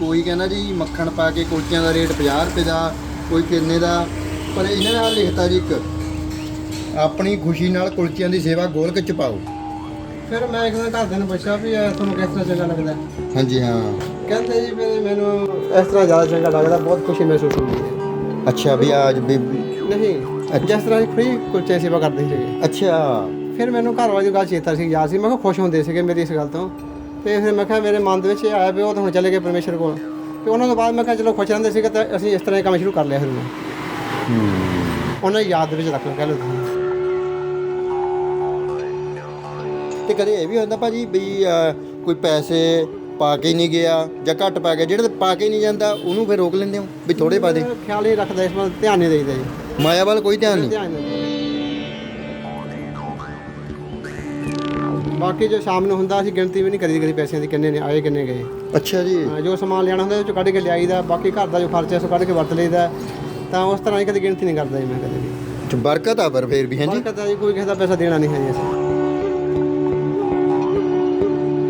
ਕੋਈ ਕਹਿੰਦਾ ਜੀ ਮੱਖਣ ਪਾ ਕੇ ਕੁਲਚਿਆਂ ਦਾ ਰੇਟ 50 ਰੁਪਏ ਦਾ ਕੋਈ ਕਿੰਨੇ ਦਾ ਪਰ ਇਹਨਾਂ ਨੇ ਆਹ ਲਿਖਤਾ ਜੀ ਇੱਕ ਆਪਣੀ ਖੁਸ਼ੀ ਨਾਲ ਕੁਲਚਿਆਂ ਦੀ ਸੇਵਾ ਗੋਲਕ ਚ ਪਾਓ। ਫਿਰ ਮੈਂ ਇੱਕ ਦਿਨ ਘਰਦਿਆਂ ਨੂੰ ਪੁੱਛਿਆ ਵੀ ਇਹ ਤੁਹਾਨੂੰ ਕਿਸ ਤਰ੍ਹਾਂ ਚੰਗਾ ਲੱਗਦਾ? ਹਾਂਜੀ ਹਾਂ। ਕਹਿੰਦੇ ਜੀ ਵੀ ਮੈਨੂੰ ਇਸ ਤਰ੍ਹਾਂ ਜ਼ਿਆਦਾ ਚੰਗਾ ਲੱਗਦਾ ਬਹੁਤ ਖੁਸ਼ੀ ਮਹਿਸੂਸ ਹੁੰਦੀ ਹੈ। ਅੱਛਾ ਵੀ ਅੱਜ ਵੀ ਨਹੀਂ ਜਿਸ ਤਰ੍ਹਾਂ ਫ੍ਰੀ ਕੁਲਚੇ ਦੀ ਸੇਵਾ ਕਰਦੇ ਸੀਗੇ। ਅੱਛਾ। ਫਿਰ ਮੈਨੂੰ ਘਰ ਵਾਲੀ ਗੱਲ ਚੇਤਾ ਸੀ ਯਾਦ ਸੀ ਮੈਂ ਕਿਹਾ ਖੁਸ਼ ਹੁੰਦੇ ਸੀਗੇ ਮੇਰੀ ਇਸ ਗੱਲ ਤੋਂ। ਤੇ ਫਿਰ ਮੈਂ ਕਿਹਾ ਮੇਰੇ ਮਨ ਦੇ ਵਿੱਚ ਇਹ ਆਇਆ ਵੀ ਉਹ ਤਾਂ ਹੁਣ ਚਲੇ ਗਏ ਪਰਮੇਸ਼ਰ ਕੋਲ। ਤੇ ਉਹਨਾਂ ਤੋਂ ਬਾਅਦ ਮੈਂ ਕਿਹਾ ਚਲੋ ਖੁਸ਼ ਰਹਿੰਦੇ ਸੀਗੇ ਤਾਂ ਅਸੀਂ ਇਸ ਤਰ੍ਹਾਂ ਹੀ ਕੰਮ ਸ਼ੁਰੂ ਕਰ ਲਿਆ ਫਿਰ ਮੈਂ ਉਹਨਾਂ ਦੀ ਯਾਦ ਦੇ ਵਿੱਚ ਰੱਖ ਲਓ ਕਹਿ ਲਓ ਤੇ ਕਦੇ ਇਹ ਵੀ ਹੁੰਦਾ ਭਾਜੀ ਵੀ ਕੋਈ ਪੈਸੇ ਪਾ ਕੇ ਨਹੀਂ ਗਿਆ ਜਾਂ ਘੱਟ ਪਾ ਗਿਆ ਜਿਹੜੇ ਪਾ ਕੇ ਨਹੀਂ ਜਾਂਦਾ ਉਹਨੂੰ ਫਿਰ ਰੋਕ ਲੈਂਦੇ ਹੋ? ਵੀ ਥੋੜੇ ਪਾ ਦੇ। ਖਿਆਲ ਹੀ ਰੱਖਦਾ ਇਸ ਵੱਲ ਧਿਆਨ ਨਹੀਂ ਦੇਈਦਾ ਜੀ। ਮਾਇਆ ਵੱਲ ਕੋਈ ਧਿਆਨ ਨਹੀਂ। ਬਾਕੀ ਜੋ ਸ਼ਾਮ ਨੂੰ ਹੁੰਦਾ ਅਸੀਂ ਗਿਣਤੀ ਵੀ ਨਹੀਂ ਕਰੀ ਕਰੀ ਪੈਸਿਆਂ ਦੀ ਕਿੰਨੇ ਨੇ ਆਏ ਕਿੰਨੇ ਗਏ। ਅੱਛਾ ਜੀ। ਹਾਂ, ਜੋ ਸਮਾਨ ਲਿਆਣਾ ਹੁੰਦਾ ਉਹ ਚੋਂ ਕੱਢ ਕੇ ਲਿਆਈਦਾ ਬਾਕੀ ਘਰ ਦਾ ਜੋ ਖਰਚਾ ਸੋ ਕੱਢ ਕੇ ਵਰਤ ਲਈਦਾ। ਤਾਂ ਉਸ ਤਰ੍ਹਾਂ ਹੀ ਕਦੇ ਗਿਣਤੀ ਨਹੀਂ ਕਰਦਾ ਜੀ ਮੈਂ ਕਦੇ ਵੀ। ਤੇ ਬਰਕਤ ਆ ਪਰ ਫੇਰ ਵੀ ਹਾਂਜੀ ਬਰਕਤ ਹੈ ਜੀ ਕੋਈ ਕਿਸੇ ਦਾ ਪੈਸਾ ਦੇਣਾ ਨਹੀਂ ਹੈ ਜੀ ਅਸੀਂ।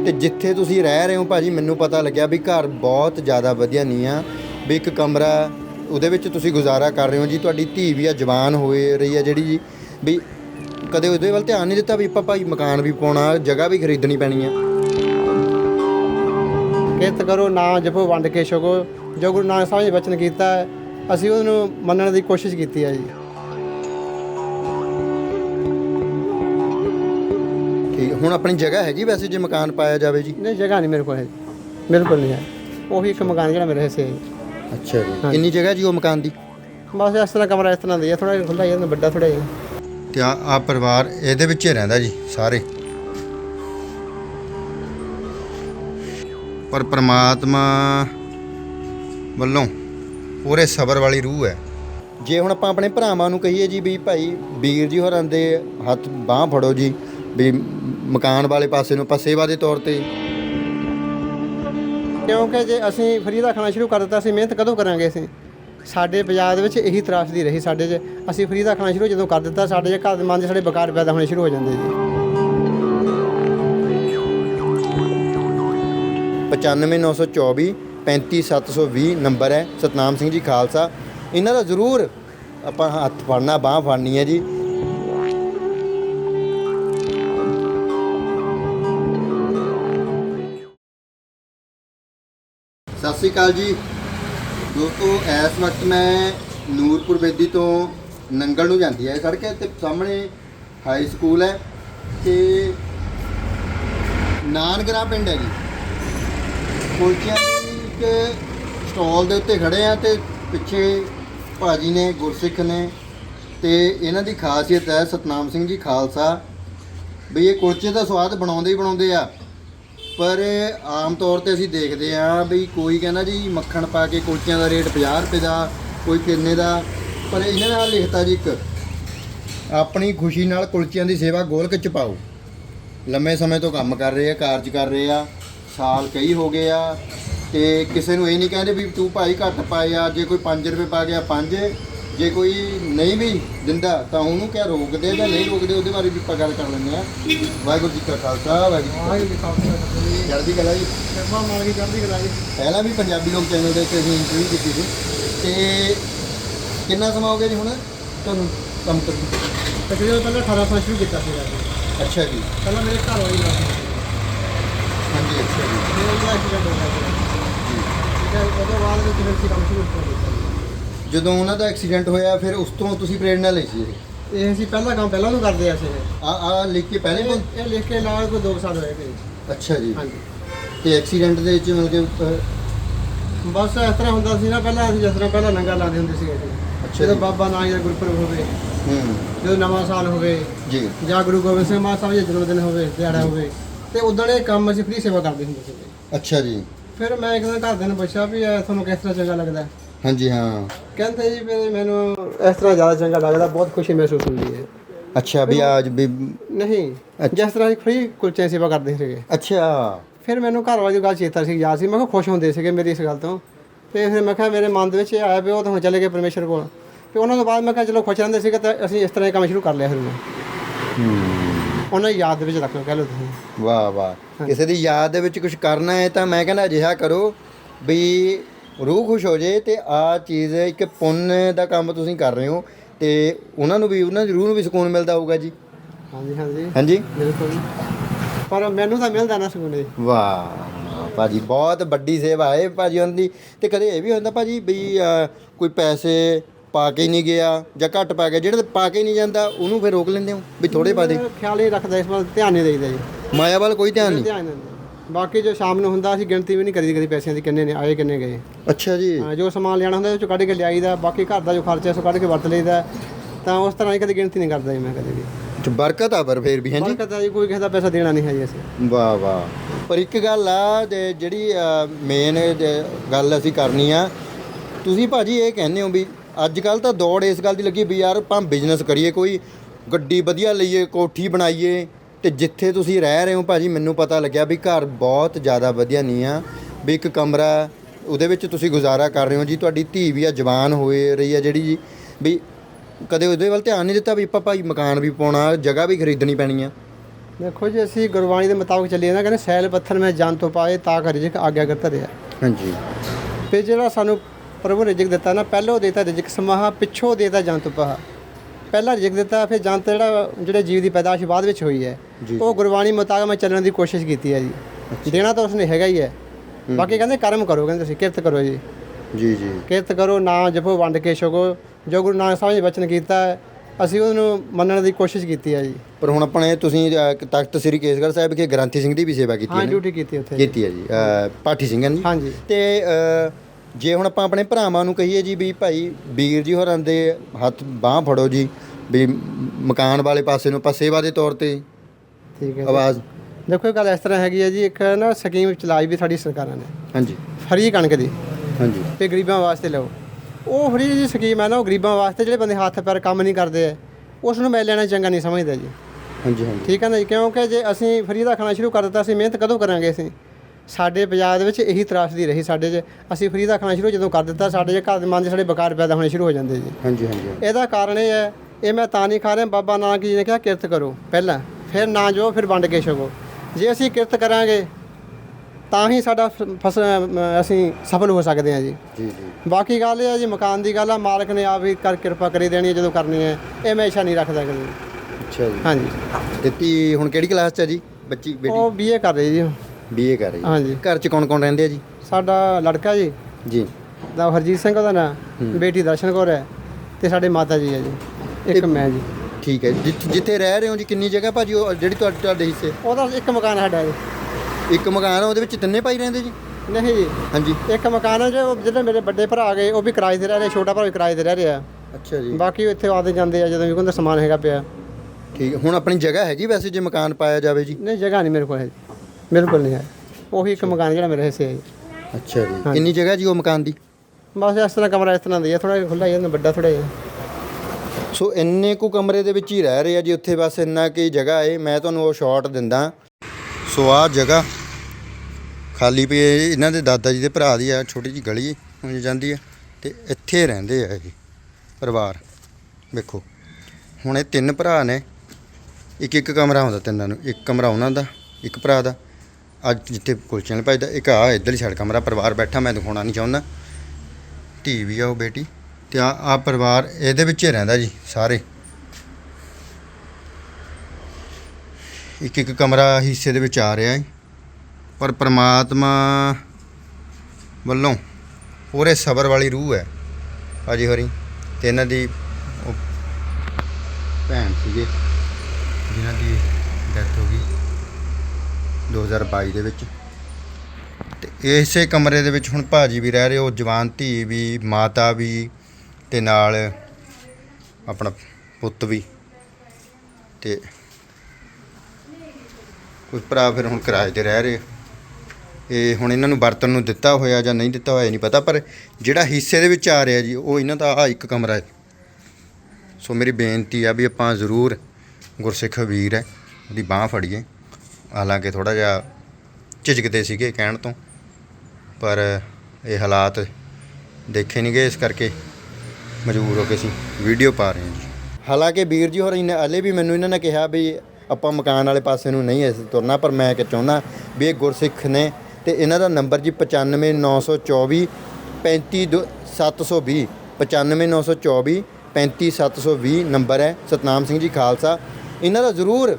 ਤੇ ਜਿੱਥੇ ਤੁਸੀਂ ਰਹਿ ਰਹੇ ਹੋ ਭਾਜੀ ਮੈਨੂੰ ਪਤਾ ਲੱਗਿਆ ਵੀ ਘਰ ਬਹੁਤ ਜ਼ਿਆਦਾ ਵਧੀਆ ਨਹੀਂ ਆ। ਵੀ ਇੱਕ ਕਮਰਾ ਉਹਦੇ ਵਿੱਚ ਤੁਸੀਂ ਗੁਜ਼ਾਰਾ ਕਰ ਰਹੇ ਹੋ ਜੀ ਤੁਹਾਡੀ ਧੀ ਵੀ ਆ ਜਵਾਨ ਹੋਏ ਰਹੀ ਆ ਜਿਹੜੀ ਜੀ। ਵੀ ਕਦੇ ਉਹਦੇ ਵੱਲ ਧਿਆਨ ਨਹੀਂ ਦਿੱਤਾ ਵੀ ਆਪਾਂ ਭਾਈ ਮਕਾਨ ਵੀ ਪਾਉਣਾ ਜਗ੍ਹਾ ਵੀ ਖਰੀਦਣੀ ਪੈਣੀ ਆ। ਕਿਰਤ ਕਰੋ ਨਾ ਜਪੋ ਵੰਡ ਕੇ ਛਕੋ। ਜੋ ਗੁਰੂ ਨਾਨਕ ਸਾਹਿਬ ਨੇ ਬਚਨ ਕੀਤਾ ਹੈ, ਅਸੀਂ ਉਹਨੂੰ ਮੰਨਣ ਦੀ ਕੋਸ਼ਿਸ਼ ਕੀਤੀ ਹੈ ਜੀ। ਠੀਕ ਹੁਣ ਆਪਣੀ ਜਗ੍ਹਾ ਹੈਗੀ ਵੈਸੇ ਜੇ ਮਕਾਨ ਪਾਇਆ ਜਾਵੇ ਜੀ? ਨਹੀਂ ਜਗ੍ਹਾ ਨਹੀਂ ਮੇਰੇ ਕੋਲ ਹੈ ਬਿਲਕੁਲ ਨਹੀਂ ਹੈ। ਉਹੀ ਇੱਕ ਮਕਾਨ ਜਿਹੜਾ ਮੇਰੇ ਹਿੱਸੇ ਹੈ ਜੀ। ਅੱਛਾ ਜੀ। ਕਿੰਨੀ ਜਗ੍ਹਾ ਜੀ ਉਹ ਮਕਾਨ ਦੀ? ਬਸ ਇਸ ਤਰ੍ਹਾਂ ਕਮਰਾ ਇਸ ਤਰ੍ਹਾਂ ਦਾ ਥੋੜਾ ਜਿਹਾ ਖੁੱਲਾ ਜਿਹਾ ਵੱਡਾ ਥੋੜਾ ਜਿਹਾ ਤੇ ਆ ਆ ਪਰਿਵਾਰ ਇਹਦੇ ਵਿੱਚ ਹੀ ਰਹਿੰਦਾ ਜੀ, ਸਾਰੇ। ਪਰ ਪ੍ਰਮਾਤਮਾ ਵੱਲੋਂ ਪੂਰੇ ਸਬਰ ਵਾਲੀ ਰੂਹ ਹੈ। ਜੇ ਹੁਣ ਆਪਾਂ ਆਪਣੇ ਭਰਾਵਾਂ ਨੂੰ ਕਹੀਏ ਜੀ ਵੀ ਭਾਈ ਵੀਰ ਜੀ ਹੋਰਾਂ ਦੇ ਹੱਥ ਬਾਹ ਫੜੋ ਜੀ, ਵੀ ਮਕਾਨ ਵਾਲੇ ਪਾਸੇ ਨੂੰ ਆਪਾਂ ਸੇਵਾ ਦੇ ਤੌਰ ਤੇ। ਕਿਉਂਕਿ ਜੇ ਅਸੀਂ ਫਰੀ ਦਾ ਖਾਣਾ ਸ਼ੁਰੂ ਕਰ ਦਿੱਤਾ ਅਸੀਂ ਮਿਹਨਤ ਕਦੋਂ ਕਰਾਂਗੇ ਅਸੀਂ? ਸਾਡੇ ਪੰਜਾਬ ਦੇ ਵਿੱਚ ਇਹੀ ਤਰਾਸਦੀ ਰਹੀ ਸਾਡੇ 'ਚ। ਅਸੀਂ ਫਰੀ ਦਾ ਖਾਣਾ ਸ਼ੁਰੂ ਜਦੋਂ ਕਰ ਦਿੱਤਾ, ਸਾਡੇ ਜੇ ਘਰ ਦੇ ਮਨ 'ਚ ਸਾਡੇ ਬਕਾਰ ਪੈਦਾ ਹੋਣੇ ਸ਼ੁਰੂ ਹੋ ਜਾਂਦੇ ਜੀ। 95924 35720 ਨੰਬਰ ਹੈ ਸਤਨਾਮ ਸਿੰਘ ਜੀ ਖਾਲਸਾ। ਇਹਨਾਂ ਦਾ ਜ਼ਰੂਰ ਆਪਾਂ ਹੱਥ ਫੜਨਾ, ਬਾਹ ਫੜਨੀ ਹੈ ਜੀ। ਸਤਿ ਸ੍ਰੀ ਅਕਾਲ ਜੀ। ਦੋਸਤੋ, ਇਸ ਵਕਤ ਮੈਂ ਨੂਰਪੁਰ ਬੇਦੀ ਤੋਂ ਨੰਗਲ ਨੂੰ ਜਾਂਦੀ ਹੈ। ਇਹ ਸੜਕ ਹੈ ਤੇ ਸਾਹਮਣੇ ਹਾਈ ਸਕੂਲ ਹੈ ਤੇ ਨਾਨਗਰਾ ਪਿੰਡ ਹੈ ਜੀ। ਕੁਲਚਿਆਂ ਦੀ ਇੱਕ ਸਟਾਲ ਦੇ ਉੱਤੇ ਖੜੇ ਆ ਤੇ ਪਿੱਛੇ ਭਾਜੀ ਨੇ, ਗੁਰਸਿੱਖ ਨੇ ਤੇ ਇਹਨਾਂ ਦੀ ਖਾਸੀਅਤ ਹੈ, ਸਤਨਾਮ ਸਿੰਘ ਜੀ ਖਾਲਸਾ। ਵੀ ਇਹ ਕੁਲਚੇ ਦਾ ਸਵਾਦ ਬਣਾਉਂਦੇ ਹੀ ਬਣਾਉਂਦੇ ਆ। ਪਰ ਆਮ ਤੌਰ ਤੇ ਅਸੀਂ ਦੇਖਦੇ ਆ ਵੀ ਕੋਈ ਕਹਿੰਦਾ ਜੀ ਮੱਖਣ ਪਾ ਕੇ ਕੁਲਚਿਆਂ ਦਾ ਰੇਟ 50 ਰੁਪਏ ਦਾ, ਕੋਈ ਕਿੰਨੇ ਦਾ। ਪਰ ਇਹਨਾਂ ਨੇ ਆਹ ਲਿਖਤਾ ਜੀ ਇੱਕ, ਆਪਣੀ ਖੁਸ਼ੀ ਨਾਲ ਕੁਲਚਿਆਂ ਦੀ ਸੇਵਾ ਗੋਲਕ ਚ ਪਾਓ। ਲੰਮੇ ਸਮੇਂ ਤੋਂ ਕੰਮ ਕਰ ਰਹੇ ਆ, ਕਾਰਜ ਕਰ ਰਹੇ ਆ, ਸਾਲ ਕਈ ਹੋ ਗਏ ਆ, ਤੇ ਕਿਸੇ ਨੂੰ ਇਹ ਨਹੀਂ ਕਹਿੰਦੇ ਵੀ ਤੂੰ ਭਾਈ ਘੱਟ ਪਾਏ ਜੇ ਕੋਈ 5 ਰੁਪਏ ਪਾ ਗਿਆ 5 ਜੇ ਕੋਈ ਨਹੀਂ ਵੀ ਦਿੰਦਾ ਤਾਂ ਉਹਨੂੰ ਕਿਆ ਰੋਕਦੇ ਜਾਂ ਨਹੀਂ ਰੋਕਦੇ, ਉਹਦੇ ਬਾਰੇ ਵੀ ਆਪਾਂ ਗੱਲ ਕਰ ਲੈਂਦੇ ਆ ਵਾਹਿਗੁਰੂ ਜੀ ਕਾ ਖਾਲਸਾ, ਵਾਹਿਗੁਰੂ ਜੀ ਕੀ ਫਤਿਹ। ਚੜ੍ਹਦੀ ਕਲਾ ਜੀ। ਕਿਰਪਾ ਮਾਰ ਕੇ ਚੜ੍ਹਦੀ ਕਲਾ ਜੀ। ਪਹਿਲਾਂ ਵੀ ਪੰਜਾਬੀ ਲੋਕ ਚੈਨਲ ਦੇ ਉੱਤੇ ਅਸੀਂ ਇੰਟਰਵਿਊ ਕੀਤੀ ਸੀ। ਤੇ ਕਿੰਨਾ ਸਮਾਂ ਹੋ ਗਿਆ ਜੀ ਹੁਣ? ਤੁਹਾਨੂੰ। ਕੰਮ ਕਰਦੇ ਤਕਰੀਬਨ ਪਹਿਲਾਂ 18 ਸਾਲ ਸ਼ੁਰੂ ਕੀਤਾ ਸੀਗਾ ਜੀ। ਅੱਛਾ ਜੀ। ਪਹਿਲਾਂ ਮੇਰੇ ਘਰ ਵਾਲੀ ਦਾ ਹਾਂਜੀ ਅੱਛਾ ਜੀ। ਮੇਰੇ ਉਹਦਾ ਐਕਸੀਡੈਂਟ ਹੋ ਗਿਆ ਸੀ ਠੀਕ ਹੈ ਉਹਦੇ ਬਾਅਦ ਵਿੱਚ ਫਿਰ ਅਸੀਂ ਕੰਮ ਸ਼ੁਰੂ ਕਰ ਦਿੱਤਾ ਜੀ। ਜਦੋਂ ਉਹਨਾਂ ਦਾ ਐਕਸੀਡੈਂਟ ਹੋਇਆ ਫਿਰ ਉਸ ਤੋਂ ਤੁਸੀਂ ਪ੍ਰੇਰਣਾ ਲਈ ਸੀ ਇਹ? ਅਸੀਂ ਪਹਿਲਾ ਕੰਮ ਪਹਿਲਾਂ ਤੋਂ ਕਰਦੇ ਆ ਸੀ ਆ ਆ ਲਿਖ ਕੇ ਪਹਿਲੇ ਇਹ ਇਹ ਲਿਖ ਕੇ ਲਾ ਕੋਈ 2 ਸਾਲ ਹੋਏ ਗਏ ਅੱਛਾ ਜੀ। ਹਾਂਜੀ। ਤੇ ਐਕਸੀਡੈਂਟ ਦੇ ਵਿੱਚ ਮਤਲਬ ਕਿ ਅਹ, ਬਸ ਇਸ ਤਰ੍ਹਾਂ ਹੁੰਦਾ ਸੀ ਨਾ ਪਹਿਲਾਂ ਅਸੀਂ ਜਿਸ ਤਰ੍ਹਾਂ ਪਹਿਲਾਂ ਲੰਗਰ ਲਾਉਂਦੇ ਹੁੰਦੇ ਜੀ ਅੱਛਾ ਜਦੋਂ ਜੀ। ਬਾਬਾ ਨਾਨਕ ਦਾ ਗੁਰਪੁਰਬ ਹੋਵੇ ਹੂੰ। ਜਦੋਂ ਨਵਾਂ ਸਾਲ ਹੋਵੇ ਜੀ। ਜਾਂ ਗੁਰੂ ਗੋਬਿੰਦ ਸਿੰਘ ਮਹਾਰਾਜ ਸਾਹਿਬ ਦਾ ਜਨਮ ਦਿਨ ਹੋਵੇ ਦਿਹਾੜਾ ਹੋਵੇ ਤੇ ਉਦੋਂ ਇਹ ਕੰਮ ਅਸੀਂ ਫ੍ਰੀ ਸੇਵਾ ਕਰਦੇ ਹੁੰਦੇ ਸੀਗੇ। ਅੱਛਾ ਜੀ। ਫਿਰ ਮੈਂ ਇੱਕ ਦਿਨ ਘਰਦਿਆਂ ਨੂੰ ਪੁੱਛਿਆ ਵੀ ਇਹ ਤੁਹਾਨੂੰ ਕਿਸ ਤਰ੍ਹਾਂ ਚੰਗਾ ਲੱਗਦਾ? ਹਾਂਜੀ ਹਾਂ। ਕਹਿੰਦੇ ਜੀ ਵੀ ਮੈਨੂੰ ਇਸ ਤਰ੍ਹਾਂ ਜ਼ਿਆਦਾ ਚੰਗਾ ਲੱਗਦਾ ਬਹੁਤ ਖੁਸ਼ੀ ਮਹਿਸੂਸ ਹੁੰਦੀ ਹੈ। ਅੱਛਾ ਵੀ ਅੱਜ ਵੀ ਨਹੀਂ ਜਿਸ ਤਰ੍ਹਾਂ ਫ੍ਰੀ ਕੁਲਚੇ ਸੇਵਾ ਕਰਦੇ ਸੀਗੇ। ਅੱਛਾ। ਫਿਰ ਮੈਨੂੰ ਘਰ ਵਾਲੀ ਗੱਲ ਚੇਤਾ ਸੀ ਯਾਦ ਸੀ ਮੈਂ ਕਿਹਾ ਖੁਸ਼ ਹੁੰਦੇ ਸੀਗੇ ਮੇਰੀ ਇਸ ਗੱਲ ਤੋਂ। ਤੇ ਫਿਰ ਮੈਂ ਕਿਹਾ ਮੇਰੇ ਮਨ ਦੇ ਵਿੱਚ ਇਹ ਆਇਆ ਵੀ ਉਹ ਤਾਂ ਹੁਣ ਚਲੇ ਗਏ ਪਰਮੇਸ਼ਰ ਕੋਲ। ਤੇ ਉਹਨਾਂ ਤੋਂ ਬਾਅਦ ਮੈਂ ਕਿਹਾ ਚਲੋ ਖੁਸ਼ ਰਹਿੰਦੇ ਸੀਗੇ ਤਾਂ ਅਸੀਂ ਇਸ ਤਰ੍ਹਾਂ ਹੀ ਕੰਮ ਸ਼ੁਰੂ ਕਰ ਲਿਆ ਫਿਰ ਮੈਂ। ਉਹਨਾਂ ਯਾਦ ਦੇ ਵਿੱਚ ਰੱਖ ਲਓ ਕਹਿ ਲਓ ਤੁਸੀਂ। ਵਾਹ ਵਾਹ। ਕਿਸੇ ਦੀ ਯਾਦ ਦੇ ਵਿੱਚ ਕੁਝ ਕਰਨਾ ਹੈ ਤਾਂ ਮੈਂ ਕਹਿੰਦਾ ਅਜਿਹਾ ਕਰੋ ਵੀ ਰੂਹ ਖੁਸ਼ ਹੋ ਜੇ ਤੇ ਆ ਚੀਜ਼ ਇੱਕ ਪੁੰਨ ਦਾ ਕੰਮ ਤੁਸੀਂ ਕਰ ਰਹੇ ਹੋ। ਤੇ ਉਹਨਾਂ ਨੂੰ ਵੀ ਉਹਨਾਂ ਦੀ ਰੂਹ ਨੂੰ ਵੀ ਸਕੂਨ ਮਿਲਦਾ ਹੋਊਗਾ ਜੀ। ਹਾਂਜੀ ਹਾਂਜੀ। ਹਾਂਜੀ? ਬਿਲਕੁਲ। ਪਰ ਮੈਨੂੰ ਤਾਂ ਮਿਲਦਾ ਨਾ ਸਕੂਨੇ ਵਾਹ ਭਾਜੀ ਬਹੁਤ ਵੱਡੀ ਸੇਵਾ ਹੈ ਭਾਜੀ ਉਹਨਾਂ ਦੀ। ਤੇ ਕਦੇ ਇਹ ਵੀ ਹੁੰਦਾ ਭਾਜੀ ਵੀ ਕੋਈ ਪੈਸੇ ਪਾ ਕੇ ਨਹੀਂ ਗਿਆ ਜਾਂ ਘੱਟ ਪਾ ਗਿਆ ਜਿਹੜਾ ਪਾ ਕੇ ਨਹੀਂ ਜਾਂਦਾ ਉਹਨੂੰ ਫਿਰ ਰੋਕ ਲੈਂਦੇ ਹੋ? ਵੀ ਥੋੜੇ ਪਾ ਦੇ। ਖਿਆਲ ਨਹੀਂ ਰੱਖਦਾ ਇਸ ਵੱਲ ਧਿਆਨ ਨਹੀਂ ਦੇਈਦਾ ਜੀ। ਮਾਇਆ ਵੱਲ ਕੋਈ ਧਿਆਨ ਨਹੀਂ? ਧਿਆਨ ਨਹੀਂ ਦਿੰਦੇ। ਬਾਕੀ ਜੋ ਸ਼ਾਮ ਨੂੰ ਹੁੰਦਾ ਅਸੀਂ ਗਿਣਤੀ ਵੀ ਨਹੀਂ ਕਰੀਦੀ ਕਦੀ ਪੈਸਿਆਂ ਦੀ ਕਿੰਨੇ ਨੇ ਆਏ ਕਿੰਨੇ ਗਏ। ਅੱਛਾ ਜੀ। ਹਾਂ, ਜੋ ਸਮਾਨ ਲਿਆਣਾ ਹੁੰਦਾ ਉਹ ਚੋਂ ਕੱਢ ਕੇ ਲਿਆਈਦਾ ਬਾਕੀ ਘਰ ਦਾ ਜੋ ਖਰਚਾ ਸੋ ਕੱਢ ਕੇ ਵਰਤ ਲਈਦਾ। ਤਾਂ ਉਸ ਤਰ੍ਹਾਂ ਹੀ ਕਦੀ ਗਿਣਤੀ ਨਹੀਂ ਕਰਦਾ ਜੀ ਮੈਂ ਕਦੇ ਵੀ। ਤੇ ਬਰਕਤ ਆ ਪਰ ਫੇਰ ਵੀ ਹਾਂਜੀ ਬਰਕਤ ਹੈ ਜੀ ਕੋਈ ਕਿਸੇ ਦਾ ਪੈਸਾ ਦੇਣਾ ਨਹੀਂ ਹੈ ਜੀ ਅਸੀਂ। ਵਾਹ ਵਾਹ। ਪਰ ਇੱਕ ਗੱਲ ਆ ਤੇ ਜਿਹੜੀ ਮੇਨ ਗੱਲ ਅਸੀਂ ਕਰਨੀ ਆ ਤੁਸੀਂ ਭਾਜੀ ਇਹ ਕਹਿੰਦੇ ਹੋ ਵੀ ਅੱਜ ਕੱਲ ਤਾਂ ਦੌੜ ਇਸ ਗੱਲ ਦੀ ਲੱਗੀ ਵੀ ਯਾਰ ਆਪਾਂ ਬਿਜ਼ਨਸ ਕਰੀਏ ਕੋਈ ਗੱਡੀ ਵਧੀਆ ਲਈਏ ਕੋਠੀ ਬਣਾਈਏ ਤੇ ਜਿੱਥੇ ਤੁਸੀਂ ਰਹਿ ਰਹੇ ਹੋ ਭਾਜੀ ਮੈਨੂੰ ਪਤਾ ਲੱਗਿਆ ਵੀ ਘਰ ਬਹੁਤ ਜ਼ਿਆਦਾ ਵਧੀਆ ਨਹੀਂ ਆ। ਵੀ ਇੱਕ ਕਮਰਾ ਉਹਦੇ ਵਿੱਚ ਤੁਸੀਂ ਗੁਜ਼ਾਰਾ ਕਰ ਰਹੇ ਹੋ ਜੀ ਤੁਹਾਡੀ ਧੀ ਵੀ ਆ ਜਵਾਨ ਹੋਏ ਰਹੀ ਆ ਜਿਹੜੀ ਜੀ। ਵੀ ਕਦੇ ਉਹਦੇ ਵੱਲ ਧਿਆਨ ਨਹੀਂ ਦਿੱਤਾ ਵੀ ਆਪਾਂ ਭਾਈ ਮਕਾਨ ਵੀ ਪਾਉਣਾ ਜਗ੍ਹਾ ਵੀ ਖਰੀਦਣੀ ਪੈਣੀ ਆ? ਦੇਖੋ ਜੀ ਅਸੀਂ ਗੁਰਬਾਣੀ ਦੇ ਮੁਤਾਬਕ ਚੱਲੀਏ ਨਾ ਕਹਿੰਦੇ ਸੈਲ ਪੱਥਰ ਮੈਂ ਜਨ ਤੋਂ ਪਾਏ ਤਾਂ ਕਰ ਰਿਜਕ ਆਗਿਆ ਕਰਤਾ ਰਿਹਾ। ਹਾਂਜੀ। ਤੇ ਜਿਹੜਾ ਸਾਨੂੰ ਪ੍ਰਭੂ ਨੇ ਰਿਜਕ ਦਿੱਤਾ ਨਾ ਪਹਿਲੋਂ ਦੇਤਾ ਰਿਜਕ ਸਮਾਹਾ ਪਿੱਛੋਂ ਦੇਤਾ ਜਨ ਤੋਂ ਪਾ ਪਹਿਲਾ ਰਿਜਕ ਦਿੱਤਾ ਫਿਰ ਜਨ ਤੋਂ ਜਿਹੜਾ ਜਿਹੜੇ ਜੀਵ ਦੀ ਪੈਦਾਇਸ਼ ਬਾਅਦ ਵਿੱਚ ਹੋਈ ਹੈ। ਉਹ ਗੁਰਬਾਣੀ ਮੁਤਾਬਕ ਮੈਂ ਚੱਲਣ ਦੀ ਕੋਸ਼ਿਸ਼ ਕੀਤੀ ਹੈ ਜੀ। ਦੇਣਾ ਤਾਂ ਉਸਨੇ ਹੈਗਾ ਹੀ ਹੈ। ਬਾਕੀ ਕਹਿੰਦੇ ਕਰਮ ਕਰੋ ਕਹਿੰਦੇ ਤੁਸੀਂ ਕਿਰਤ ਕਰੋ ਜੀ। ਜੀ ਜੀ। ਕਿਰਤ ਕਰੋ ਨਾ ਜਪੋ ਵੰਡ ਕੇ ਛਕੋ। ਜੋ ਗੁਰੂ ਨਾਨਕ ਸਾਹਿਬ ਨੇ ਬਚਨ ਕੀਤਾ ਹੈ, ਅਸੀਂ ਉਹਨੂੰ ਮੰਨਣ ਦੀ ਕੋਸ਼ਿਸ਼ ਕੀਤੀ ਹੈ ਜੀ। ਪਰ ਹੁਣ ਆਪਣੇ ਤੁਸੀਂ ਅ, ਤਖਤ ਸ੍ਰੀ ਕੇਸਗੜ੍ਹ ਸਾਹਿਬ ਵਿਖੇ ਗ੍ਰੰਥੀ ਸਿੰਘ ਦੀ ਵੀ ਸੇਵਾ ਕੀਤੀ ਹਾਂ ਹੈ ਨਾ? ਡਿਊਟੀ ਕੀਤੀ ਉੱਥੇ। ਕੀਤੀ ਹੈ ਜੀ। ਪਾਠੀ ਸਿੰਘ ਹਨ ਜੀ ਹਾਂਜੀ। ਤੇ ਜੇ ਹੁਣ ਆਪਾਂ ਆਪਣੇ ਭਰਾਵਾਂ ਨੂੰ ਕਹੀਏ ਜੀ ਵੀ ਭਾਈ ਵੀਰ ਜੀ ਹੋਰਾਂ ਦੇ ਹੱਥ ਬਾਹ ਫੜੋ ਜੀ ਵੀ ਮਕਾਨ ਵਾਲੇ ਪਾਸੇ ਨੂੰ ਆਪਾਂ ਸੇਵਾ ਦੇ ਤੌਰ ਤੇ ਠੀਕ ਹੈ। ਆਵਾਜ਼। ਦੇਖੋ ਇਹ ਗੱਲ ਇਸ ਤਰ੍ਹਾਂ ਹੈਗੀ ਹੈ ਜੀ ਇੱਕ ਨਾ ਸਕੀਮ ਚਲਾਈ ਵੀ ਸਾਡੀ ਸਰਕਾਰਾਂ ਨੇ। ਹਾਂਜੀ। ਫਰੀ ਕਣਕ ਦੀ। ਹਾਂਜੀ। ਤੇ ਗਰੀਬਾਂ ਵਾਸਤੇ ਲਓ। ਉਹ ਫਰੀ ਜੀ ਸਕੀਮ ਹੈ ਨਾ ਉਹ ਗਰੀਬਾਂ ਵਾਸਤੇ ਜਿਹੜੇ ਬੰਦੇ ਹੱਥ ਪੈਰ ਕੰਮ ਨਹੀਂ ਕਰਦੇ ਐ ਉਸ ਨੂੰ ਮੈਂ ਲੈਣਾ ਚੰਗਾ ਨਹੀਂ ਸਮਝਦਾ ਜੀ। ਹਾਂਜੀ ਹਾਂਜੀ। ਠੀਕ ਹੈ ਨਾ ਜੀ? ਕਿਉਂਕਿ ਜੇ ਅਸੀਂ ਫਰੀ ਦਾ ਖਾਣਾ ਸ਼ੁਰੂ ਕਰ ਦਿੱਤਾ ਅਸੀਂ ਮਿਹਨਤ ਕਦੋਂ ਕਰਾਂਗੇ ਅਸੀਂ? ਸਾਡੇ ਪੰਜਾਬ ਦੇ ਵਿੱਚ ਇਹੀ ਤਰਾਸਦੀ ਰਹੀ ਸਾਡੇ 'ਚ ਅਸੀਂ ਫਰੀ ਦਾ ਖਾਣਾ ਸ਼ੁਰੂ ਜਦੋਂ ਕਰ ਦਿੱਤਾ ਸਾਡੇ ਜੇ ਘਰ ਦੇ ਮਨ 'ਚ ਸਾਡੇ ਬਕਾਰ ਪੈਦਾ ਹੋਣੇ ਸ਼ੁਰੂ ਹੋ ਜਾਂਦੇ ਜੀ। ਹਾਂਜੀ ਹਾਂਜੀ ਇਹਦਾ ਕਾਰਨ ਇਹ ਹੈ ਇਹ ਮੈਂ ਤਾਂ ਨਹੀਂ ਖਾ ਰਿਹਾ ਬਾਬਾ ਨਾਨਕ ਜੀ ਨੇ ਕਿਹਾ ਕਿਰਤ ਕਰੋ ਪਹਿਲਾਂ। ਫਿਰ ਨਾ ਜੋ ਫਿਰ ਵੰਡ ਕੇ ਛਕੋ। ਜੇ ਅਸੀਂ ਕਿਰਤ ਕਰਾਂਗੇ ਤਾਂ ਹੀ ਸਾਡਾ ਫਸਲ ਅਸੀਂ ਸਫਲ ਹੋ ਸਕਦੇ ਹਾਂ ਜੀ। ਜੀ ਜੀ। ਬਾਕੀ ਗੱਲ ਇਹ ਹੈ ਜੀ ਮਕਾਨ ਦੀ ਗੱਲ ਆ ਮਾਲਕ ਨੇ ਆਪ ਹੀ ਕਰ ਕਿਰਪਾ ਕਰੀ ਦੇਣੀ ਹੈ ਜਦੋਂ ਕਰਨੀ ਹੈ ਇਹ ਮੈਂ ਇੱਛਾ ਨਹੀਂ ਰੱਖਦਾ ਕਦੇ। ਅੱਛਾ ਜੀ। ਹਾਂਜੀ। ਤੇ ਧੀ ਹੁਣ ਕਿਹੜੀ ਕਲਾਸ ਚ ਆ ਜੀ? ਬੱਚੀ ਬੇਟੀ? ਉਹ ਬੀਏ ਕਰ ਰਹੀ ਜੀ ਬੀਏ ਕਰ ਰਹੀ ਹੈ। ਹਾਂਜੀ। ਘਰ ਚ ਕੌਣ ਕੌਣ ਰਹਿੰਦੇ ਆ ਜੀ? ਸਾਡਾ ਲੜਕਾ ਜੀ। ਜੀ। ਦਾ ਹਰਜੀਤ ਸਿੰਘ ਉਹਦਾ ਨਾਂ। ਬੇਟੀ ਦਰਸ਼ਨ ਕੌਰ ਹੈ ਤੇ ਸਾਡੇ ਮਾਤਾ ਜੀ ਹੈ ਜੀ। ਇੱਕ ਮੈਂ ਜੀ। ਠੀਕ ਹੈ। ਜਿੱਥੇ ਜਿੱਥੇ ਰਹਿ ਰਹੇ ਹੋ ਜੀ ਕਿੰਨੀ ਜਗ੍ਹਾ ਭਾਜੀ? ਉਹ ਜਿਹੜੀ ਤੁਹਾਡੇ ਤੁਹਾਡੇ ਹਿੱਸੇ? ਉਹਦਾ ਇੱਕ ਮਕਾਨ ਸਾਡਾ ਜੀ। ਇੱਕ ਮਕਾਨ ਆ ਉਹਦੇ ਵਿੱਚ ਤਿੰਨੇ ਭਾਈ ਰਹਿੰਦੇ ਜੀ? ਨਹੀਂ ਜੀ। ਹਾਂਜੀ। ਇੱਕ ਮਕਾਨ ਹੈ ਜੋ ਜਿਹੜੇ ਮੇਰੇ ਵੱਡੇ ਭਰਾ ਗਏ ਉਹ ਵੀ ਕਿਰਾਏ ਤੇ ਰਹਿ ਰਹੇ ਛੋਟਾ ਭਰਾ ਵੀ ਕਿਰਾਏ ਤੇ ਰਹਿ ਰਿਹਾ। ਅੱਛਾ ਜੀ। ਬਾਕੀ ਇੱਥੇ ਆਦੇ ਜਾਂਦੇ ਆ ਜਦੋਂ ਵੀ ਕੋਈ ਸਮਾਨ ਹੈਗਾ ਪਿਆ। ਠੀਕ ਹੈ। ਹੁਣ ਆਪਣੀ ਜਗ੍ਹਾ ਹੈਗੀ ਵੈਸੇ ਜੇ ਮਕਾਨ ਪਾਇਆ ਜਾਵੇ ਜੀ? ਨਹੀਂ ਜਗ੍ਹਾ ਨਹੀਂ ਮੇਰੇ ਕੋਲ ਹੈ ਜੀ। ਬਿਲਕੁਲ ਨਹੀਂ ਹੈ। ਉਹੀ ਇੱਕ ਮਕਾਨ ਜਿਹੜਾ ਮੇਰੇ ਹਿੱਸੇ ਹੈ ਜੀ। ਅੱਛਾ ਜੀ। ਕਿੰਨੀ ਜਗ੍ਹਾ ਜੀ ਉਹ ਮਕਾਨ ਦੀ? ਬਸ ਇਸ ਤਰ੍ਹਾਂ ਕਮਰਾ ਇਸ ਤਰ੍ਹਾਂ ਦਾ ਹੀ ਹੈ ਥੋੜਾ ਖੁੱਲਾ ਜਿਹਾ ਵੱਡਾ ਥੋੜਾ ਜਿਹਾ। ਸੋ ਇੰਨੇ ਕੁ ਕਮਰੇ ਦੇ ਵਿੱਚ ਹੀ ਰਹਿ ਰਹੇ ਆ ਜੀ ਉੱਥੇ ਬਸ ਇੰਨਾ ਕੀ ਜਗ੍ਹਾ ਏ ਮੈਂ ਤੁਹਾਨੂੰ ਉਹ ਸ਼ਾਟ ਦਿੰਦਾ। ਸੋ ਆਹ ਜਗ੍ਹਾ ਖਾਲੀ ਪਈ ਹੈ ਜੀ, ਇਹਨਾਂ ਦੇ ਦਾਦਾ ਜੀ ਦੇ ਭਰਾ ਦੀ ਆ ਛੋਟੀ ਜੀ ਗਲੀ ਹੋ ਜਾਂਦੀ ਹੈ ਤੇ ਇੱਥੇ ਰਹਿੰਦੇ ਆ ਇਹ ਪਰਿਵਾਰ। ਵੇਖੋ ਹੁਣ ਇਹ ਤਿੰਨ ਭਰਾ ਨੇ। ਇੱਕ ਇੱਕ ਕਮਰਾ ਹੁੰਦਾ ਤਿੰਨਾਂ ਨੂੰ। ਇੱਕ ਕਮਰਾ ਉਹਨਾਂ ਦਾ ਇੱਕ ਭਰਾ ਦਾ। ਅੱਜ ਜਿੱਥੇ ਕੁਲਚੇ ਨਾਲ ਭੱਜਦਾ ਇੱਕ ਆ, ਇੱਧਰਲੀ ਸਾਈਡ ਕਮਰਾ, ਪਰਿਵਾਰ ਬੈਠਾ, ਮੈਂ ਦਿਖਾਉਣਾ ਨਹੀਂ ਚਾਹੁੰਦਾ। ਧੀ ਵੀ ਆ ਉਹ ਬੇਟੀ ਤੇ ਆ ਆ ਪਰਿਵਾਰ ਇਹਦੇ ਵਿੱਚ ਹੀ ਰਹਿੰਦਾ ਜੀ, ਸਾਰੇ। ਇੱਕ ਇੱਕ ਕਮਰਾ ਹਿੱਸੇ ਦੇ ਵਿੱਚ ਆ ਰਿਹਾ ਹੈ ਪਰ ਪ੍ਰਮਾਤਮਾ ਵੱਲੋਂ ਪੂਰੇ ਸਬਰ ਵਾਲੀ ਰੂਹ ਹੈ, ਭਾਜੀ ਹੋਰੀ। ਤੇ ਇਹਨਾਂ ਦੀ ਉਹ ਭੈਣ ਸੀਗੇ, ਜਿਨ੍ਹਾਂ ਦੀ ਡੈਥ ਹੋ 2022 ਦੇ ਵਿੱਚ। ਤੇ ਇਸੇ ਕਮਰੇ ਦੇ ਵਿੱਚ ਹੁਣ ਭਾਜੀ ਵੀ ਰਹਿ ਰਹੇ, ਉਹ ਜਵਾਨ ਧੀ ਵੀ, ਮਾਤਾ ਵੀ ਤੇ ਨਾਲ ਆਪਣਾ ਪੁੱਤ ਵੀ। ਤੇ ਕੋਈ ਭਰਾ ਫਿਰ ਹੁਣ ਕਿਰਾਏ ਤੇ ਰਹਿ ਰਹੇ ਇਹ ਹੁਣ ਇਹਨਾਂ ਨੂੰ ਬਰਤਨ ਨੂੰ ਦਿੱਤਾ ਹੋਇਆ ਜਾਂ ਨਹੀਂ ਦਿੱਤਾ ਹੋਇਆ ਨਹੀਂ ਪਤਾ, ਪਰ ਜਿਹੜਾ ਹਿੱਸੇ ਦੇ ਵਿੱਚ ਆ ਰਿਹਾ ਜੀ, ਉਹ ਇਹਨਾਂ ਦਾ ਆ ਇੱਕ ਕਮਰਾ ਹੈ। ਸੋ ਮੇਰੀ ਬੇਨਤੀ ਆ ਵੀ ਆਪਾਂ ਜ਼ਰੂਰ ਗੁਰਸਿੱਖ ਵੀਰ ਹੈ, ਉਹਦੀ ਬਾਹ ਫੜੀਏ। ਹਾਲਾਂਕਿ ਥੋੜਾ ਜਿਹਾ ਝਿਜਕਦੇ ਸੀਗੇ ਕਹਿਣ ਤੋਂ, ਪਰ ਇਹ ਹਾਲਾਤ ਦੇਖੇ ਨਹੀਂ ਗਏ ਇਸ ਕਰਕੇ ਮਜਬੂਰ ਹੋ ਕੇ ਸੀ ਵੀਡੀਓ ਪਾ ਰਹੇ ਹਾਂ ਜੀ। ਹਾਲਾਂਕਿ ਵੀਰ ਜੀ ਹੋਰ ਇਹਨੇ ਹਲੇ ਵੀ ਮੈਨੂੰ ਇਹਨਾਂ ਨੇ ਕਿਹਾ ਵੀ ਆਪਾਂ ਮਕਾਨ ਵਾਲੇ ਪਾਸੇ ਨੂੰ ਨਹੀਂ ਇਸ ਤੁਰਨਾ, ਪਰ ਮੈਂ ਕਿ ਚਾਹੁੰਦਾ ਵੀ ਇਹ ਗੁਰਸਿੱਖ ਨੇ ਤੇ ਇਹਨਾਂ ਦਾ ਨੰਬਰ ਜੀ 95924 35720 95924 35720 ਨੰਬਰ ਹੈ। ਸਤਨਾਮ ਸਿੰਘ ਜੀ ਖਾਲਸਾ, ਇਹਨਾਂ ਦਾ ਜ਼ਰੂਰ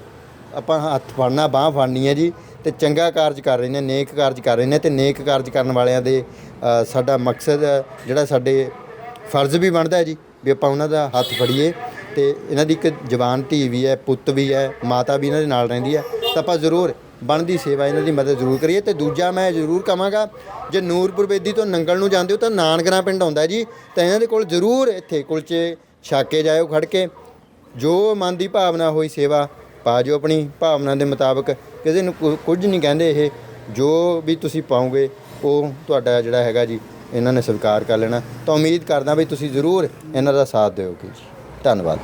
ਆਪਾਂ ਹੱਥ ਫੜਨਾ, ਬਾਹ ਫੜਨੀ ਹੈ ਜੀ, ਤੇ ਚੰਗਾ ਕਾਰਜ ਕਰ ਰਹੇ ਨੇ, ਨੇਕ ਕਾਰਜ ਕਰ ਰਹੇ ਨੇ ਤੇ ਨੇਕ ਕਾਰਜ ਕਰਨ ਵਾਲਿਆਂ ਦੇ ਸਾਡਾ ਮਕਸਦ, ਜਿਹੜਾ ਸਾਡੇ ਫਰਜ਼ ਵੀ ਬਣਦਾ ਹੈ ਜੀ, ਵੀ ਆਪਾਂ ਉਹਨਾਂ ਦਾ ਹੱਥ ਫੜੀਏ ਤੇ ਇਹਨਾਂ ਦੀ ਇੱਕ ਜਵਾਨ ਧੀ ਵੀ ਹੈ, ਪੁੱਤ ਵੀ ਹੈ, ਮਾਤਾ ਵੀ ਇਹਨਾਂ ਦੇ ਨਾਲ ਰਹਿੰਦੀ ਹੈ, ਤਾਂ ਆਪਾਂ ਜ਼ਰੂਰ ਬਣਦੀ ਸੇਵਾ ਇਹਨਾਂ ਦੀ ਮਦਦ ਜ਼ਰੂਰ ਕਰੀਏ ਤੇ ਦੂਜਾ ਮੈਂ ਜ਼ਰੂਰ ਕਹਾਂਗਾ, ਜੇ ਨੂਰਪੁਰ ਬੇਦੀ ਤੋਂ ਨੰਗਲ ਨੂੰ ਜਾਂਦੇ ਹੋ ਤਾਂ ਨਾਨਕਨਾ ਪਿੰਡ ਆਉਂਦਾ ਜੀ, ਤਾਂ ਇਹਨਾਂ ਦੇ ਕੋਲ ਜ਼ਰੂਰ ਇੱਥੇ ਕੁਲਚੇ ਛਾਕੇ ਜਾਇਓ ਖੜ ਕੇ, ਜੋ ਮਨ ਦੀ ਭਾਵਨਾ ਹੋਈ ਸੇਵਾ ਪਾ ਜੋ ਆਪਣੀ ਭਾਵਨਾ ਦੇ ਮੁਤਾਬਕ। ਕਿਸੇ ਨੂੰ ਕੁ- ਕੁਝ ਨਹੀਂ ਕਹਿੰਦੇ ਇਹ। ਜੋ ਵੀ ਤੁਸੀਂ ਪਾਓਗੇ, ਉਹ ਤੁਹਾਡਾ ਜਿਹੜਾ ਹੈਗਾ ਜੀ, ਇਹਨਾਂ ਨੇ ਸਵੀਕਾਰ ਕਰ ਲੈਣਾ। ਤਾਂ ਉਮੀਦ ਕਰਦਾ ਵੀ ਤੁਸੀਂ ਜ਼ਰੂਰ ਇਹਨਾਂ ਦਾ ਸਾਥ ਦਿਓਗੇ ਜੀ। ਧੰਨਵਾਦ।